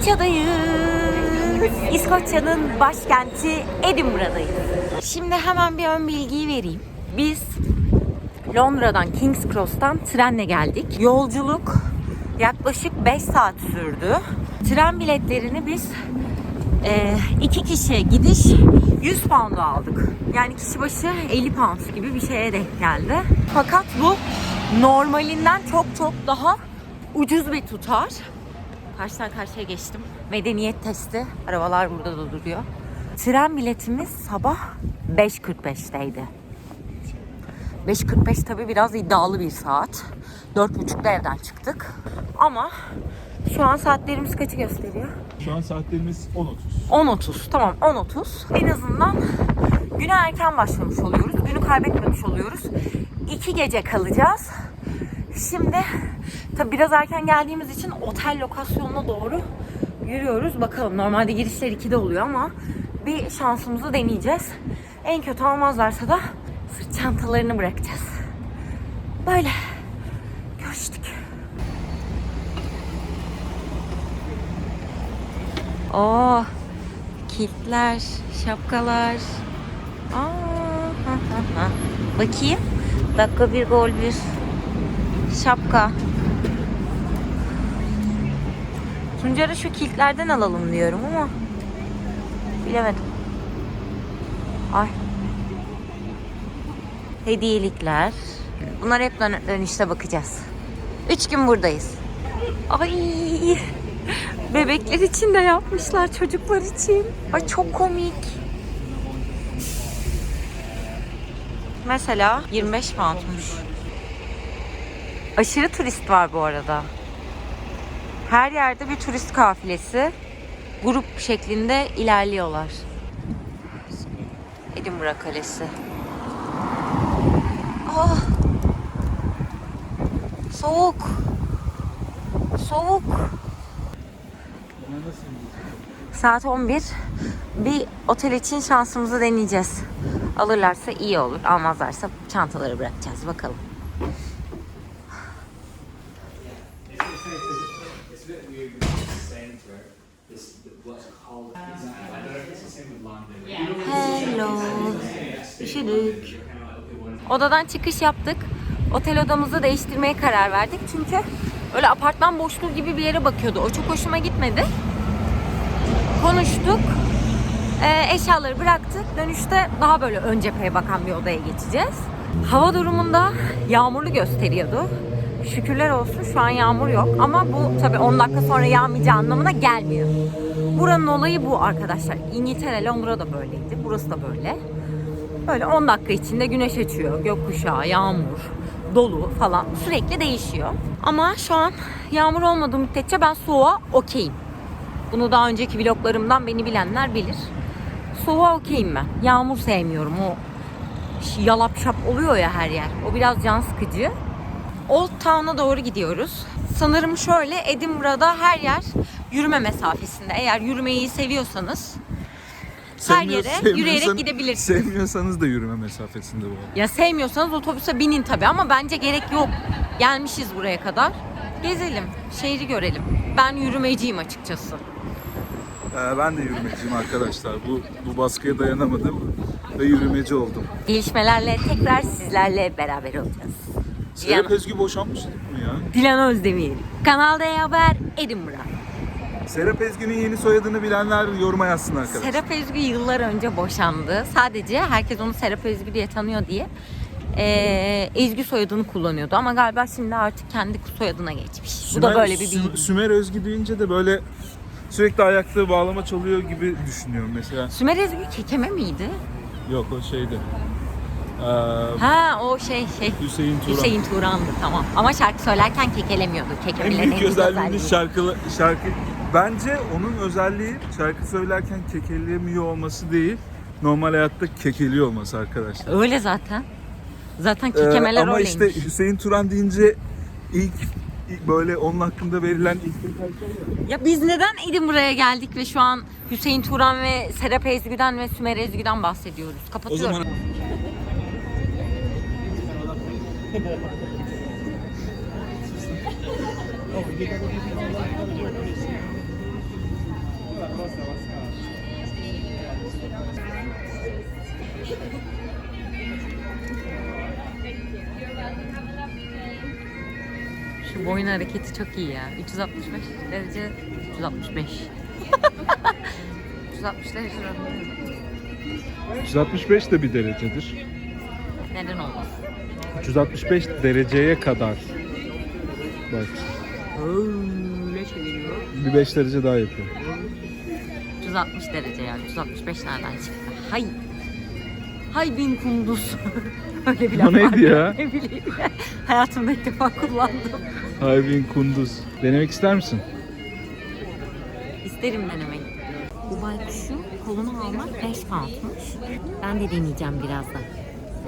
İskoçya'dayız. İskoçya'nın başkenti Edinburgh'dayız. Şimdi hemen bir ön bilgiyi vereyim. Biz Londra'dan King's Cross'tan trenle geldik. Yolculuk yaklaşık 5 saat sürdü. Tren biletlerini biz e, iki kişiye gidiş 100 pound'a aldık. Yani kişi başı 50 pound gibi bir şeye denk geldi. Fakat bu normalinden çok çok daha ucuz bir tutar. Karşıdan karşıya geçtim. Medeniyet testi. Arabalar burada da duruyor. Tren biletimiz sabah 5.45'teydi. 5.45 tabii biraz iddialı bir saat. 4.30'da evden çıktık. Ama şu an saatlerimiz kaçı gösteriyor? Şu an saatlerimiz 10.30. 10.30. Tamam 10.30. En azından güne erken başlamış oluyoruz. Günü kaybetmemiş oluyoruz. İki gece kalacağız. Şimdi tabi biraz erken geldiğimiz için otel lokasyonuna doğru yürüyoruz. Bakalım normalde girişler 2'de oluyor ama bir şansımızı deneyeceğiz. En kötü almazlarsa da sırt çantalarını bırakacağız. Böyle. Görüştük. Oo, kilitler, şapkalar. Aa, ha, ha, ha. Bakayım. Dakika bir gol bir. Şapka. Tuncer'e şu kilitlerden alalım diyorum ama bilemedim. Ay. Hediyelikler. Bunlar hep dön- dönüşte bakacağız. Üç gün buradayız. Ay. Bebekler için de yapmışlar çocuklar için. Ay çok komik. Mesela 25 poundmuş. Aşırı turist var bu arada. Her yerde bir turist kafilesi grup şeklinde ilerliyorlar. Edinburgh Kalesi. Ah! Soğuk. Soğuk. Saat 11. Bir otel için şansımızı deneyeceğiz. Alırlarsa iyi olur. Almazlarsa çantaları bırakacağız. Bakalım. Odadan çıkış yaptık. Otel odamızı değiştirmeye karar verdik. Çünkü öyle apartman boşluğu gibi bir yere bakıyordu. O çok hoşuma gitmedi. Konuştuk. Ee, eşyaları bıraktık. Dönüşte daha böyle ön cepheye bakan bir odaya geçeceğiz. Hava durumunda yağmurlu gösteriyordu. Şükürler olsun şu an yağmur yok. Ama bu tabii 10 dakika sonra yağmayacağı anlamına gelmiyor. Buranın olayı bu arkadaşlar. İngiltere, Londra da böyleydi. Burası da böyle. Böyle 10 dakika içinde güneş açıyor. Gökkuşağı, yağmur, dolu falan sürekli değişiyor. Ama şu an yağmur olmadığı müddetçe ben soğuğa okeyim. Bunu daha önceki vloglarımdan beni bilenler bilir. Soğuğa okeyim ben. Yağmur sevmiyorum. O ş- yalap şap oluyor ya her yer. O biraz can sıkıcı. Old Town'a doğru gidiyoruz. Sanırım şöyle Edinburgh'da her yer yürüme mesafesinde. Eğer yürümeyi seviyorsanız her yere yürüyerek gidebilirsiniz. Sevmiyorsanız da yürüme mesafesinde bu. Ya sevmiyorsanız otobüse binin tabii ama bence gerek yok. Gelmişiz buraya kadar. Gezelim, şehri görelim. Ben yürümeciyim açıkçası. Ee, ben de yürümeciyim arkadaşlar. Bu bu baskıya dayanamadım ve yürümeci oldum. Gelişmelerle tekrar sizlerle beraber olacağız. Serap Dilan, Ezgi boşanmıştı mı ya? Dilan Özdemir. Kanal D Haber Edinburgh. Serap Ezgi'nin yeni soyadını bilenler yoruma yazsın arkadaşlar. Serap Özgü yıllar önce boşandı. Sadece herkes onu Serap Özgü diye tanıyor diye eee Ezgü soyadını kullanıyordu. Ama galiba şimdi artık kendi soyadına geçmiş. Bu da böyle bir Sü- bilgi. Sümer Özgi deyince de böyle sürekli ayakta bağlama çalıyor gibi düşünüyorum mesela. Sümer Ezgü kekeme miydi? Yok o şeydi. Ee, Ha o şey şey. Hüseyin Turan. Hüseyin Turan'dı tamam. Ama şarkı söylerken kekelemiyordu. En Kekemelerin büyük özelliğini şarkı şarkı bence onun özelliği şarkı söylerken kekelemiyor olması değil. Normal hayatta kekeliyor olması arkadaşlar. Öyle zaten. Zaten Ee, kekemeler ama öyleymiş. işte Hüseyin Turan deyince ilk ilk böyle onun hakkında verilen ilk ya. Biz neden Edinburgh'a geldik ve şu an Hüseyin Turan ve Serap Ezgü'den ve Sümer Ezgü'den bahsediyoruz. O Kapatıyorum. zaman Şu boyun hareketi çok iyi ya. 365 derece 365. 360 derece dönüyorum. 365 de bir derecedir. Neden olmaz? 365 dereceye kadar. Bak Öyle çeviriyor. bir 5 derece daha yapıyor. 360 derece ya. 365 nereden çıktı? Hay. Hay bin kunduz. Öyle bir O laf neydi var ya? Ne bileyim. Hayatımda ilk defa kullandım. Hayvin kunduz. Denemek ister misin? İsterim denemek. Bu baykuşu koluna almak 5 poundmuş. Ben de deneyeceğim birazdan.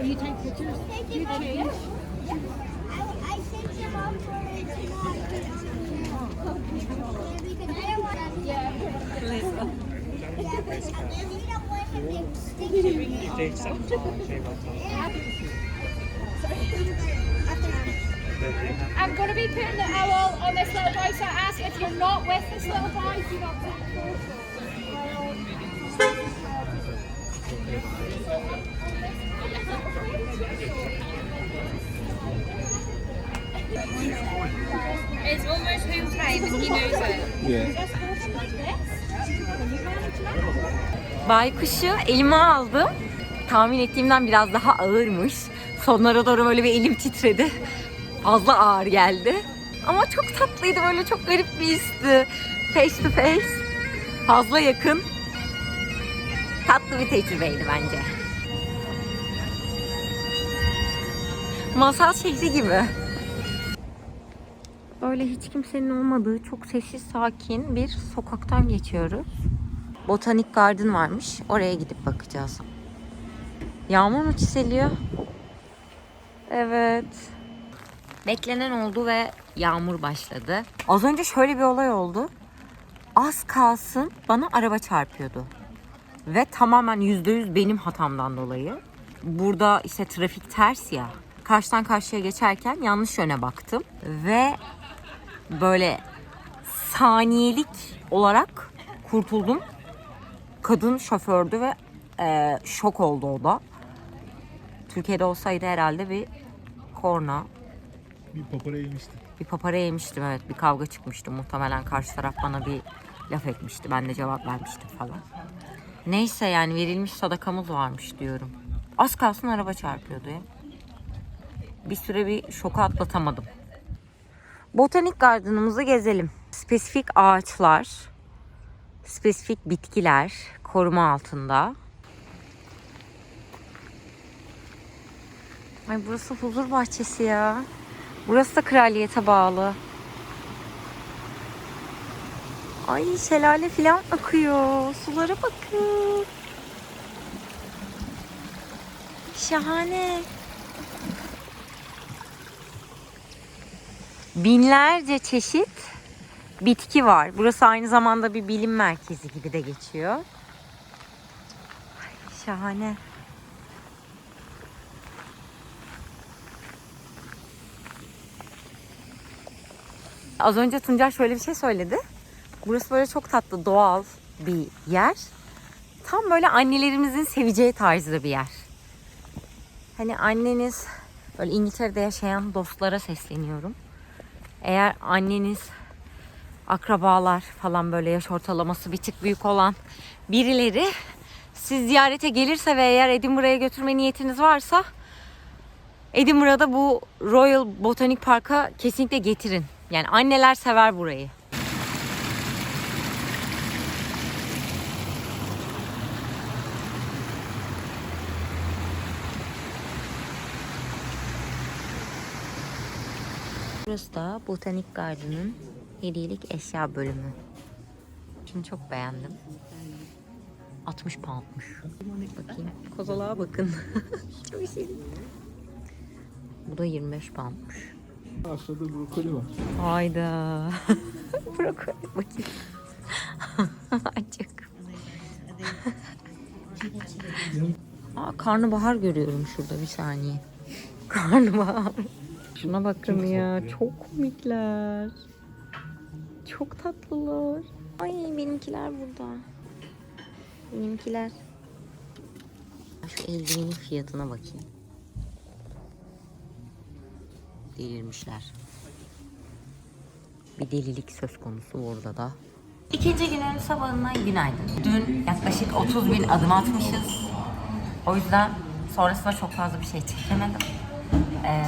You take pictures. You choose. Yeah, but if you don't want him to stick to me. I'm going to be putting the owl on this little boy, so I ask if you're not with this little boy, do not take It's almost home time and he knows it. Baykuşu elime aldım. Tahmin ettiğimden biraz daha ağırmış. Sonlara doğru böyle bir elim titredi. Fazla ağır geldi. Ama çok tatlıydı böyle çok garip bir histi. Face to face. Fazla yakın. Tatlı bir tecrübeydi bence. Masal şehri gibi. Böyle hiç kimsenin olmadığı çok sessiz sakin bir sokaktan geçiyoruz. Botanik Garden varmış. Oraya gidip bakacağız. Yağmur mu çiseliyor? Evet. Beklenen oldu ve yağmur başladı. Az önce şöyle bir olay oldu. Az kalsın bana araba çarpıyordu. Ve tamamen %100 benim hatamdan dolayı. Burada işte trafik ters ya. Karşıdan karşıya geçerken yanlış yöne baktım. Ve böyle saniyelik olarak kurtuldum. Kadın şofördü ve e, şok oldu o da. Türkiye'de olsaydı herhalde bir korna, Bir papara yemişti. bir papara yemiştim evet. Bir kavga çıkmıştı muhtemelen. Karşı taraf bana bir laf etmişti. Ben de cevap vermiştim falan. Neyse yani verilmiş sadakamız varmış diyorum. Az kalsın araba çarpıyordu ya. Bir süre bir şoku atlatamadım. Botanik gardenımızı gezelim. Spesifik ağaçlar, spesifik bitkiler koruma altında. Ay burası huzur bahçesi ya. Burası da kraliyete bağlı. Ay şelale falan akıyor. Sulara bakın. Şahane. Binlerce çeşit bitki var. Burası aynı zamanda bir bilim merkezi gibi de geçiyor. Ay, şahane. Az önce Tuncay şöyle bir şey söyledi. Burası böyle çok tatlı, doğal bir yer. Tam böyle annelerimizin seveceği tarzda bir yer. Hani anneniz böyle İngiltere'de yaşayan dostlara sesleniyorum. Eğer anneniz akrabalar falan böyle yaş ortalaması bir tık büyük olan birileri siz ziyarete gelirse ve eğer Edinburgh'a götürme niyetiniz varsa Edinburgh'da bu Royal Botanic Park'a kesinlikle getirin. Yani anneler sever burayı. Burası da Botanic Garden'ın hediyelik eşya bölümü. Şunu çok beğendim. 60 poundmuş. Bakayım. Kozalağa bakın. çok şirin. Bu da 25 poundmuş. Aşağıda brokoli var. Hayda. Brokoli bakayım. Acık. Aa, karnabahar görüyorum şurada bir saniye. Karnabahar. Şuna bakın ya. Çok komikler. Çok tatlılar. Ay benimkiler burada. Benimkiler. Şu eldivenin fiyatına bakayım. Delirmişler. Bir delilik söz konusu burada da. İkinci günün sabahından günaydın. Dün yaklaşık 30 bin adım atmışız. O yüzden sonrasında çok fazla bir şey çekemedim. Ee,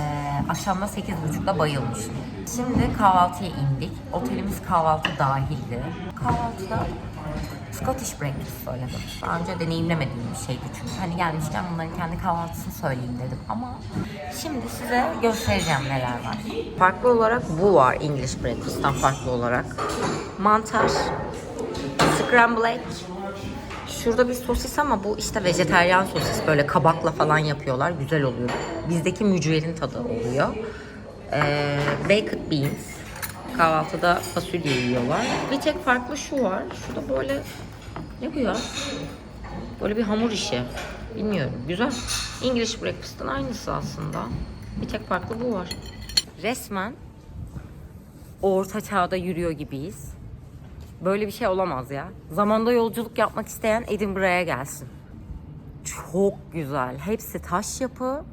akşamda 8.30'da bayılmışım. Şimdi kahvaltıya indik. Otelimiz kahvaltı dahildi. Kahvaltıda Scottish breakfast söyledim. Daha önce deneyimlemediğim bir şeydi çünkü. Hani gelmişken bunların kendi kahvaltısını söyleyeyim dedim. Ama şimdi size göstereceğim neler var. Farklı olarak bu var English breakfast'tan farklı olarak. Mantar, scramble egg, Şurada bir sosis ama bu işte vejeteryan sosis böyle kabakla falan yapıyorlar. Güzel oluyor. Bizdeki mücverin tadı oluyor. Ee, baked beans. Kahvaltıda fasulye yiyorlar. Bir tek farklı şu var. Şurada böyle ne bu ya? Böyle bir hamur işi. Bilmiyorum. Güzel. English breakfast'ın aynısı aslında. Bir tek farklı bu var. Resmen orta çağda yürüyor gibiyiz. Böyle bir şey olamaz ya. Zamanda yolculuk yapmak isteyen Edinburgh'a gelsin. Çok güzel. Hepsi taş yapı.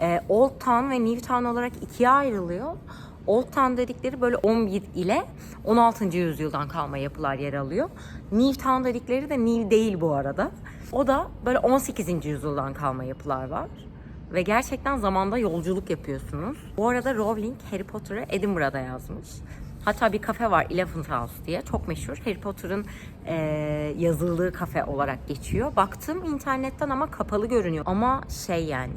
Ee, Old Town ve New Town olarak ikiye ayrılıyor. Old Town dedikleri böyle 11 ile 16. yüzyıldan kalma yapılar yer alıyor. New Town dedikleri de New değil bu arada. O da böyle 18. yüzyıldan kalma yapılar var. Ve gerçekten zamanda yolculuk yapıyorsunuz. Bu arada Rowling Harry Potter'ı Edinburgh'da yazmış. Hatta bir kafe var Elephant House diye. Çok meşhur. Harry Potter'ın eee, yazıldığı kafe olarak geçiyor. Baktım internetten ama kapalı görünüyor. Ama şey yani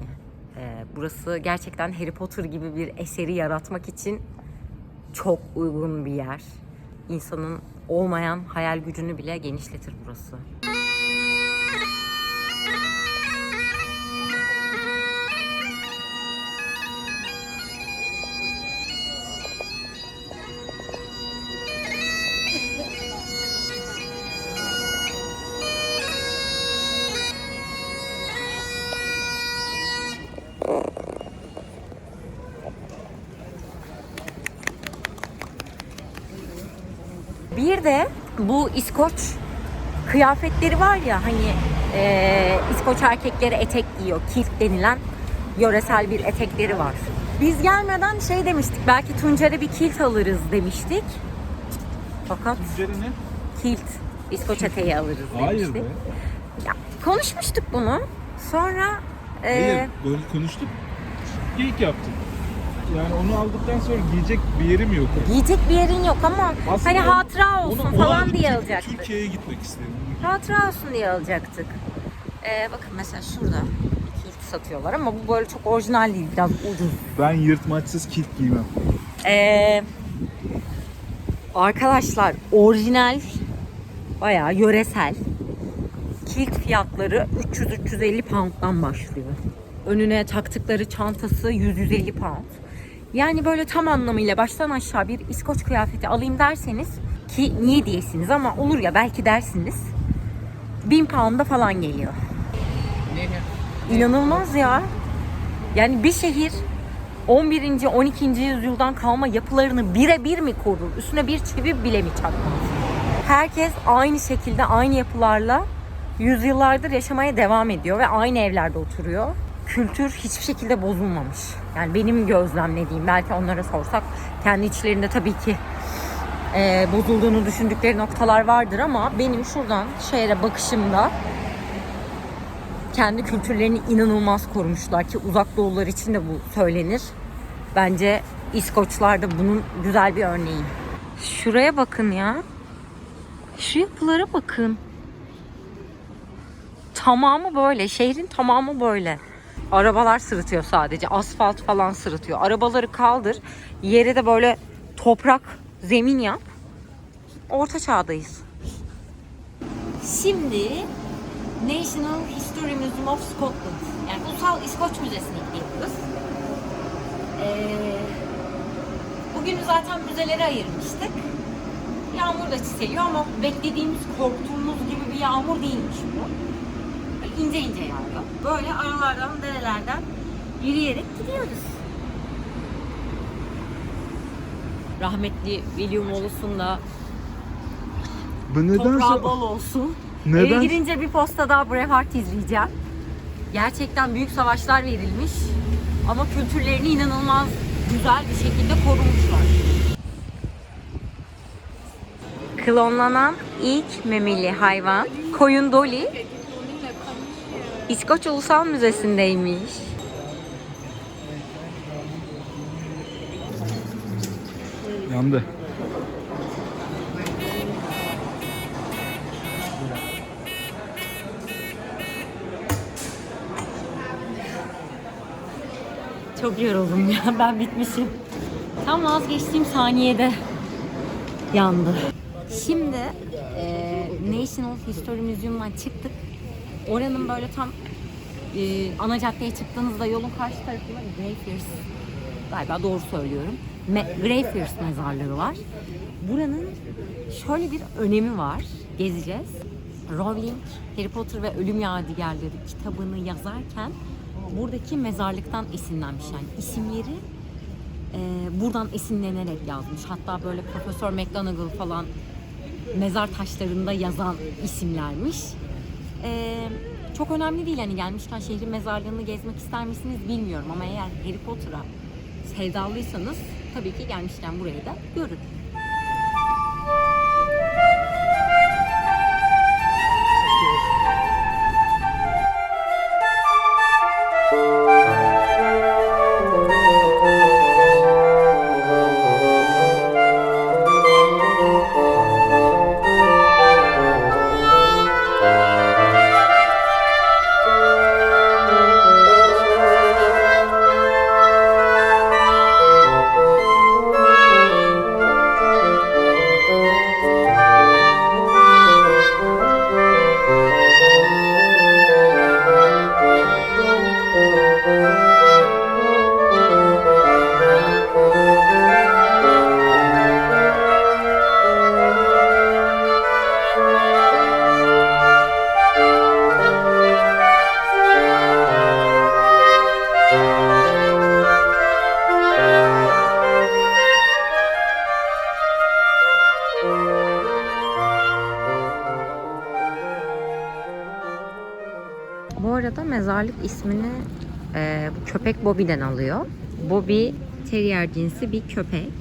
eee, burası gerçekten Harry Potter gibi bir eseri yaratmak için çok uygun bir yer. İnsanın olmayan hayal gücünü bile genişletir burası. İskoç kıyafetleri var ya hani eee İskoç erkekleri etek giyiyor. Kilt denilen yöresel bir etekleri var. Biz gelmeden şey demiştik belki Tuncer'e bir kilt alırız demiştik. Fakat Üzerine? kilt İskoç eteği alırız Hayır demiştik. be. Ya, konuşmuştuk bunu. Sonra eee, Hayır, böyle konuştuk. Geyik yaptık. Yani onu aldıktan sonra giyecek bir yerim yok. giyecek bir yerin yok ama Aslında hani onu- hatıra olsun onu- onu falan alıp diye alacaktık. Türkiye'ye gitmek istedim. Hatıra olsun diye alacaktık. Ee, bakın mesela şurada kilt satıyorlar ama bu böyle çok orijinal değil, biraz ucuz. Ben yırtmaçsız kilt giymem. Ee, arkadaşlar orijinal, bayağı yöresel kilt fiyatları 300-350 pound'dan başlıyor. Önüne taktıkları çantası 100-150 pound. Yani böyle tam anlamıyla baştan aşağı bir İskoç kıyafeti alayım derseniz ki niye diyesiniz ama olur ya belki dersiniz 1000 pound'a falan geliyor. İnanılmaz ya. Yani bir şehir 11. 12. yüzyıldan kalma yapılarını birebir mi korur? Üstüne bir çivi bile mi çakmaz? Herkes aynı şekilde aynı yapılarla yüzyıllardır yaşamaya devam ediyor ve aynı evlerde oturuyor. Kültür hiçbir şekilde bozulmamış. Yani benim gözlemlediğim belki onlara sorsak kendi içlerinde tabii ki e, bozulduğunu düşündükleri noktalar vardır ama benim şuradan şehre bakışımda kendi kültürlerini inanılmaz korumuşlar ki uzak doğular için de bu söylenir. Bence İskoçlar da bunun güzel bir örneği. Şuraya bakın ya. Şu yapılara bakın. Tamamı böyle. Şehrin tamamı böyle. Arabalar sırıtıyor sadece. Asfalt falan sırıtıyor. Arabaları kaldır. Yere de böyle toprak zemin yap. Orta çağdayız. Şimdi National History Museum of Scotland. Yani Ulusal İskoç Müzesi'ne gidiyoruz. Ee, Bugünü zaten müzelere ayırmıştık. Yağmur da çiseliyor ama beklediğimiz, korktuğumuz gibi bir yağmur değilmiş bu. İnce ince yağıyor. Böyle aralardan, derelerden yürüyerek gidiyoruz. Rahmetli William Wallace'un da Bu toprağı bol olsun. Eve Neden? girince bir posta daha Braveheart izleyeceğim. Gerçekten büyük savaşlar verilmiş. Ama kültürlerini inanılmaz güzel bir şekilde korumuşlar. Klonlanan ilk memeli hayvan koyun Dolly İskoç Ulusal Müzesi'ndeymiş. Yandı. Çok yoruldum ya. Ben bitmişim. Tam vazgeçtiğim saniyede yandı. Şimdi e, National History Museum'dan çıktık. Oranın böyle tam e, ana caddeye çıktığınızda yolun karşı tarafında Greyfriars galiba doğru söylüyorum. Me- Greyfriars mezarlığı var. Buranın şöyle bir önemi var. Gezeceğiz. Rowling Harry Potter ve Ölüm Yadigarları kitabını yazarken buradaki mezarlıktan esinlenmiş. Yani isimleri e, buradan esinlenerek yazmış. Hatta böyle Profesör McGonagall falan mezar taşlarında yazan isimlermiş. E, çok önemli değil hani gelmişken şehrin mezarlığını gezmek ister misiniz bilmiyorum ama eğer Harry Potter'a sevdalıysanız tabii ki gelmişken burayı da görün. Mezarlık ismini e, köpek Bobby'den alıyor. Bobby terrier cinsi bir köpek.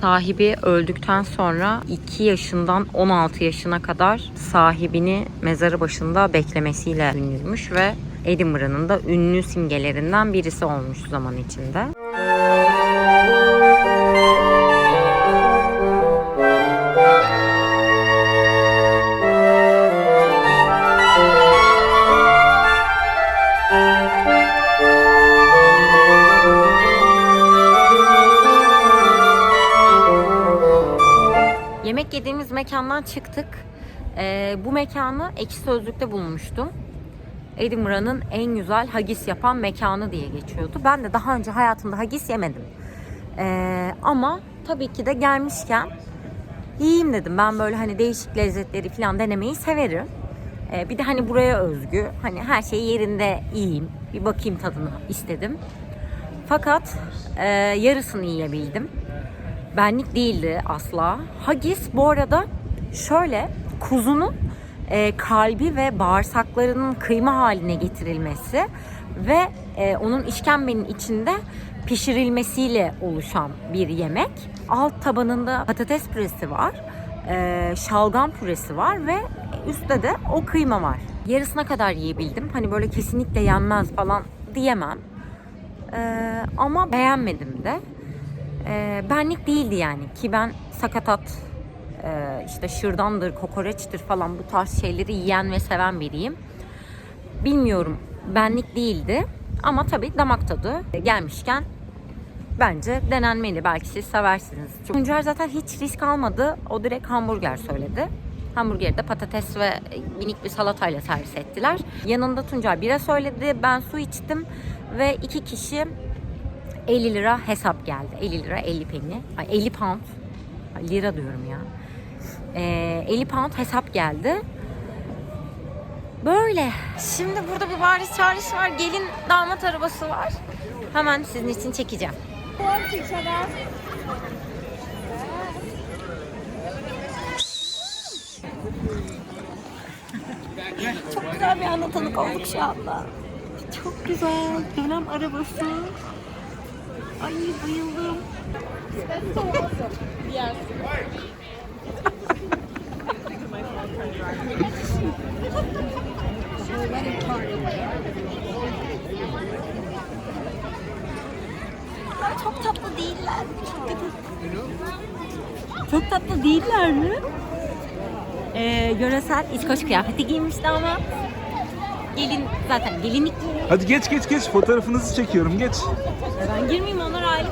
Sahibi öldükten sonra 2 yaşından 16 yaşına kadar sahibini mezarı başında beklemesiyle ünlüymüş ve Edinburgh'ın da ünlü simgelerinden birisi olmuş zaman içinde. Mekandan çıktık. Ee, bu mekanı Ekşi Sözlük'te bulmuştum. Edinburgh'ın en güzel haggis yapan mekanı diye geçiyordu. Ben de daha önce hayatımda haggis yemedim. Ee, ama tabii ki de gelmişken yiyeyim dedim. Ben böyle hani değişik lezzetleri falan denemeyi severim. Ee, bir de hani buraya özgü. Hani her şey yerinde yiyeyim. Bir bakayım tadına istedim. Fakat e, yarısını yiyebildim benlik değildi asla. Haggis bu arada şöyle kuzunun e, kalbi ve bağırsaklarının kıyma haline getirilmesi ve e, onun işkembenin içinde pişirilmesiyle oluşan bir yemek. Alt tabanında patates püresi var, e, şalgam püresi var ve üstte de o kıyma var. Yarısına kadar yiyebildim. Hani böyle kesinlikle yenmez falan diyemem. E, ama beğenmedim de. E, benlik değildi yani ki ben sakatat e, işte şırdandır, kokoreçtir falan bu tarz şeyleri yiyen ve seven biriyim. Bilmiyorum benlik değildi ama tabii damak tadı gelmişken bence denenmeli. Belki siz seversiniz. Tuncer zaten hiç risk almadı. O direkt hamburger söyledi. Hamburgeri de patates ve minik bir salatayla servis ettiler. Yanında Tuncer bira söyledi. Ben su içtim ve iki kişi 50 lira hesap geldi. 50 lira 50 peni. Ay 50 pound. Ay, lira diyorum ya. Ee, 50 pound hesap geldi. Böyle. Şimdi burada bir bariz çağrış var. Gelin damat arabası var. Hemen sizin için çekeceğim. Çok güzel bir anda tanık olduk şu anda. Çok güzel. Dönem arabası. Ay bayıldım. Çok tatlı değiller. Çok tatlı. Çok tatlı değiller mi? Ee, yöresel İskoç kıyafeti giymişti ama gelin zaten gelinlik giymiş. Hadi geç geç geç fotoğrafınızı çekiyorum geç. Ben girmeyeyim onlar aile.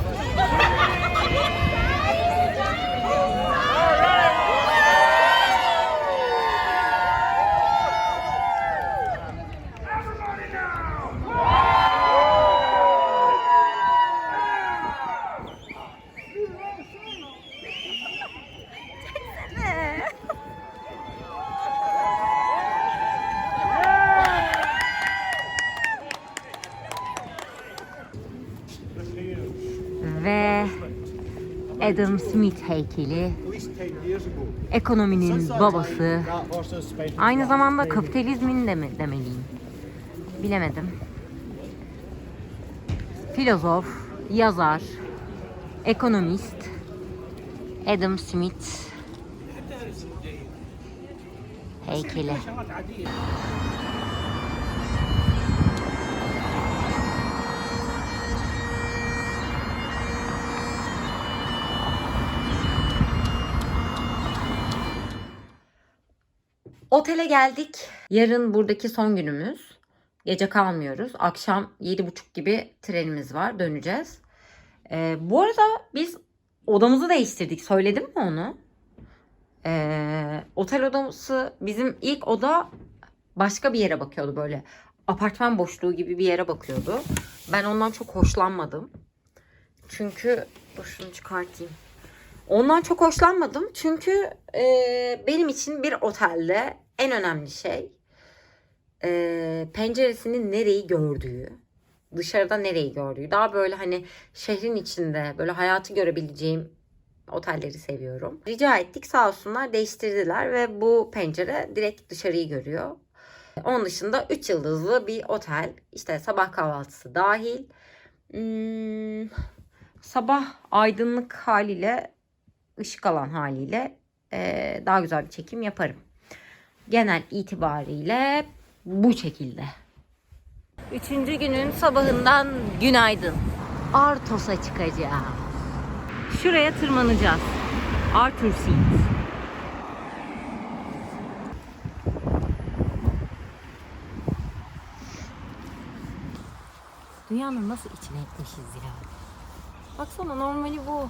Ve Adam Smith heykeli. Ekonominin babası. Aynı zamanda kapitalizmin de mi demeliyim? Bilemedim. Filozof, yazar, ekonomist Adam Smith heykeli. Otele geldik. Yarın buradaki son günümüz. Gece kalmıyoruz. Akşam 7.30 gibi trenimiz var. Döneceğiz. Ee, bu arada biz odamızı değiştirdik. Söyledim mi onu? Ee, otel odası bizim ilk oda başka bir yere bakıyordu böyle. Apartman boşluğu gibi bir yere bakıyordu. Ben ondan çok hoşlanmadım. Çünkü dur şunu çıkartayım. Ondan çok hoşlanmadım çünkü e, benim için bir otelde en önemli şey e, penceresinin nereyi gördüğü, dışarıda nereyi gördüğü. Daha böyle hani şehrin içinde böyle hayatı görebileceğim otelleri seviyorum. Rica ettik sağ olsunlar değiştirdiler ve bu pencere direkt dışarıyı görüyor. Onun dışında 3 yıldızlı bir otel. İşte sabah kahvaltısı dahil. Hmm, sabah aydınlık haliyle ışık alan haliyle eee, daha güzel bir çekim yaparım. Genel itibariyle bu şekilde. Üçüncü günün sabahından günaydın. Artos'a çıkacağız. Şuraya tırmanacağız. Arthur Seat. Dünyanın nasıl içine etmişiz ya. Baksana normali bu.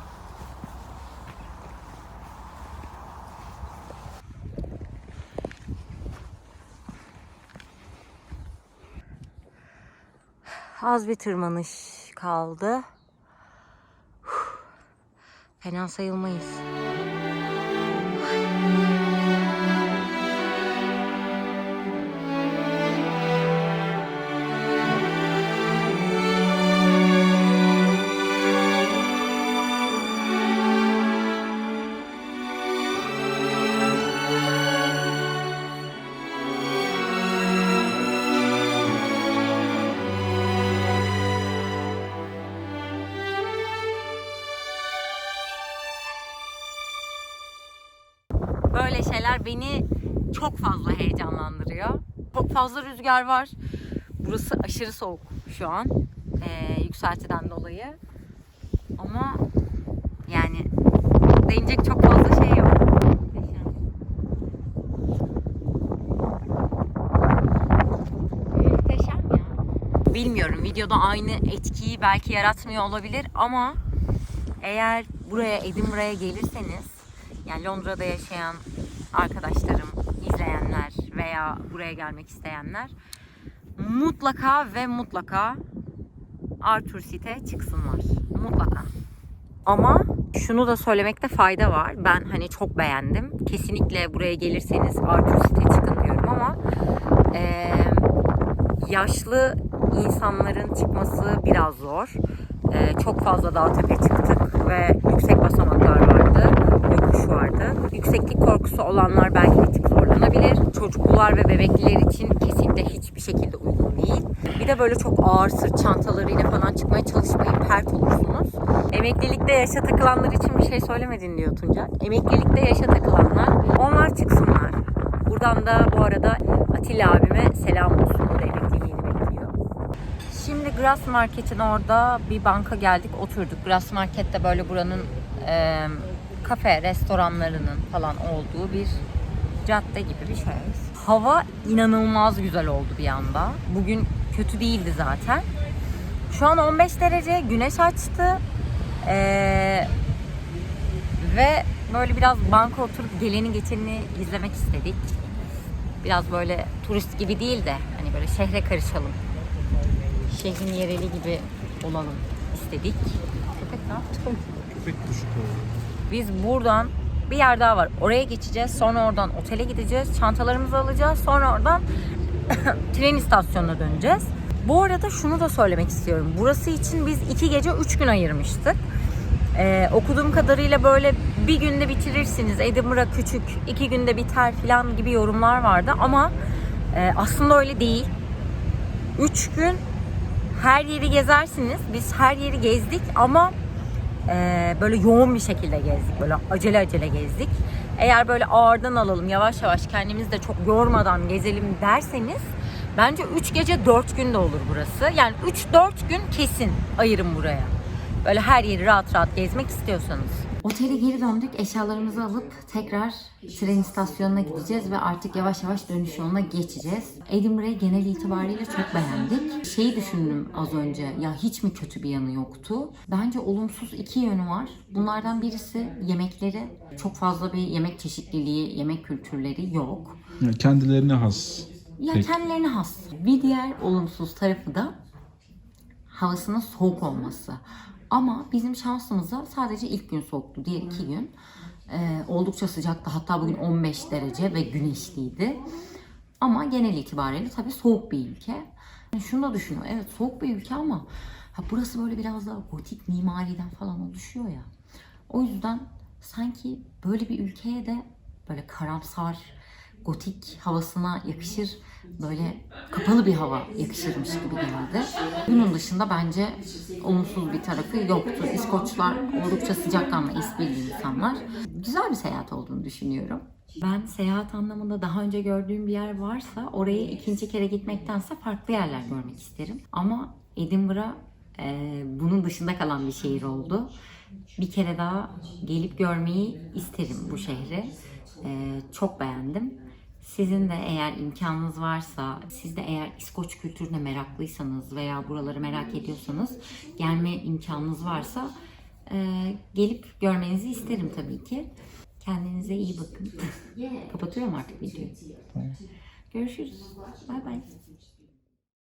Az bir tırmanış kaldı. Fena sayılmayız. Şeyler beni çok fazla heyecanlandırıyor. Çok fazla rüzgar var. Burası aşırı soğuk şu an. Ee, yükseltiden dolayı. Ama yani değinecek çok fazla şey yok. Muhteşem ya. Bilmiyorum videoda aynı etkiyi belki yaratmıyor olabilir ama eğer buraya Edinburgh'a gelirseniz yani Londra'da yaşayan arkadaşlarım, izleyenler veya buraya gelmek isteyenler mutlaka ve mutlaka Arthur Seat'e çıksınlar. Mutlaka. Ama şunu da söylemekte fayda var. Ben hani çok beğendim. Kesinlikle buraya gelirseniz Arthur Seat'e çıkın diyorum ama eee, yaşlı insanların çıkması biraz zor. Eee, çok fazla dağ tepe çıktık ve yüksek basamaklar vardı, vardı. Yükseklik korkusu olanlar belki bir tık zorlanabilir. Çocuklular ve bebekliler için kesinlikle hiçbir şekilde uygun değil. Bir de böyle çok ağır sırt çantalarıyla falan çıkmaya çalışmayın, pert olursunuz. Emeklilikte yaşa takılanlar için bir şey söylemedin diyor Tuncay. Emeklilikte yaşa takılanlar, onlar çıksınlar. Buradan da bu arada Atilla abime selam olsun. Da emekliliğini bekliyor. Şimdi Grass Market'in orada bir banka geldik oturduk. Grass Market'te böyle buranın e, kafe, restoranlarının falan olduğu bir cadde gibi bir şey. Hava inanılmaz güzel oldu bir anda. Bugün kötü değildi zaten. Şu an 15 derece, güneş açtı. Ee, ve böyle biraz banka oturup geleni geçeni izlemek istedik. Biraz böyle turist gibi değil de hani böyle şehre karışalım. Şehrin yereli gibi olalım istedik. Köpek ne yaptı? Köpek kovalıyor. Biz buradan bir yer daha var. Oraya geçeceğiz. Sonra oradan otele gideceğiz. Çantalarımızı alacağız. Sonra oradan tren istasyonuna döneceğiz. Bu arada şunu da söylemek istiyorum. Burası için biz iki gece üç gün ayırmıştık. Ee, okuduğum kadarıyla böyle bir günde bitirirsiniz. Edinburgh küçük, iki günde biter falan gibi yorumlar vardı. Ama e, aslında öyle değil. Üç gün her yeri gezersiniz. Biz her yeri gezdik ama e, böyle yoğun bir şekilde gezdik. Böyle acele acele gezdik. Eğer böyle ağırdan alalım yavaş yavaş kendimizi de çok yormadan gezelim derseniz bence 3 gece 4 gün de olur burası. Yani 3-4 gün kesin ayırın buraya. Böyle her yeri rahat rahat gezmek istiyorsanız. Otele geri döndük. Eşyalarımızı alıp tekrar tren istasyonuna gideceğiz ve artık yavaş yavaş dönüş yoluna geçeceğiz. Edinburgh'ı genel itibariyle çok beğendik. Şeyi düşündüm az önce. Ya hiç mi kötü bir yanı yoktu? Bence olumsuz iki yönü var. Bunlardan birisi yemekleri. Çok fazla bir yemek çeşitliliği, yemek kültürleri yok. Yani kendilerine has. Ya Peki. kendilerine has. Bir diğer olumsuz tarafı da havasının soğuk olması. Ama bizim şansımıza sadece ilk gün soğuktu. Diğer iki gün e, oldukça sıcaktı. Hatta bugün 15 derece ve güneşliydi. Ama genel itibariyle tabii soğuk bir ülke. Yani şunu da düşünüyorum. Evet soğuk bir ülke ama ha, burası böyle biraz daha gotik mimariden falan oluşuyor ya. O yüzden sanki böyle bir ülkeye de böyle karamsar, gotik havasına yakışır böyle kapalı bir hava yakışırmış gibi geldi. Bunun dışında bence olumsuz bir tarafı yoktu. İskoçlar oldukça sıcakkanlı, esprili insanlar. Güzel bir seyahat olduğunu düşünüyorum. Ben seyahat anlamında daha önce gördüğüm bir yer varsa oraya ikinci kere gitmektense farklı yerler görmek isterim. Ama Edinburgh e, bunun dışında kalan bir şehir oldu. Bir kere daha gelip görmeyi isterim bu şehri. E, çok beğendim. Sizin de eğer imkanınız varsa, siz de eğer İskoç kültürüne meraklıysanız veya buraları merak ediyorsanız, gelme imkanınız varsa e, gelip görmenizi isterim tabii ki. Kendinize iyi bakın. Kapatıyorum artık videoyu. Görüşürüz. Bay bay.